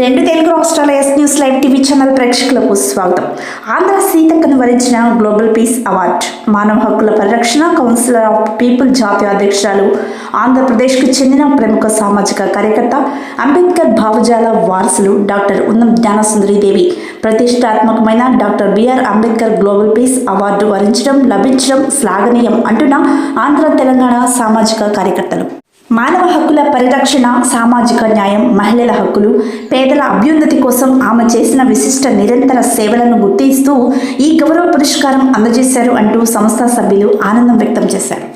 రెండు తెలుగు రాష్ట్రాల S news live TV channel ప్రేక్షకులకు స్వాగతం. ఆంధ్ర సీతక్కను వరించిన గ్లోబల్ పీస్ అవార్డ్ మానవ హక్కుల పరిరక్షణ కౌన్సిలర్ ఆఫ్ పీపుల్ జాతీయ అధ్యక్షురాలు ఆంధ్రప్రదేశ్కు చెందిన ప్రముఖ సామాజిక కార్యకర్త అంబేద్కర్ భావజాల వారసులు డాక్టర్ ఉన్నం జ్ఞానసుందరిదేవి ప్రతిష్టాత్మకమైన doctor BR Ambedkar global peace award వరించడం లభించడం శ్లాఘనీయం అంటున్న ఆంధ్ర తెలంగాణ సామాజిక కార్యకర్తలు. మానవ హక్కుల పరిరక్షణ సామాజిక న్యాయం మహిళల హక్కులు పేదల అభ్యున్నతి కోసం ఆమె చేసిన విశిష్ట నిరంతర సేవలను గుర్తిస్తూ ఈ గౌరవ పురస్కారం అందజేశారు అంటూ సంస్థ సభ్యులు ఆనందం వ్యక్తం చేశారు.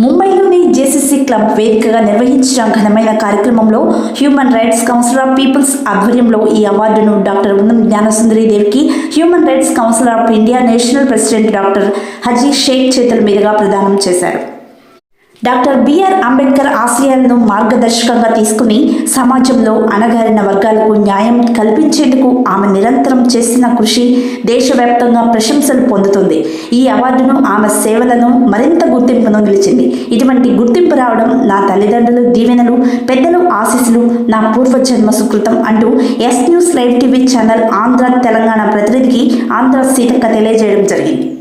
ముంబైలోని జేసీసీ క్లబ్ వేదికగా నిర్వహించిన ఘనమైన కార్యక్రమంలో human rights council of peoples ఆధ్వర్యంలో ఈ అవార్డును డాక్టర్ ఉన్నం జ్ఞానసుందరి దేవికి human rights council of India national president doctor Haji Sheikh చేతుల మీదుగా ప్రదానం చేశారు. డాక్టర్ బిఆర్ అంబేద్కర్ ఆశయాలను మార్గదర్శకంగా తీసుకుని సమాజంలో అణగారిన వర్గాలకు న్యాయం కల్పించేందుకు ఆమె నిరంతరం చేసిన కృషి దేశవ్యాప్తంగా ప్రశంసలు పొందుతుంది. ఈ అవార్డును ఆమె సేవలను మరింత గుర్తింపును నిలిచింది. ఇటువంటి గుర్తింపు రావడం నా తల్లిదండ్రులు దీవెనలు పెద్దలు ఆశీస్సులు నా పూర్వజన్మ సుకృతం అంటూ S news live TV channel Andhra Telangana ప్రతినిధికి Andhra Seethakka తెలియజేయడం జరిగింది.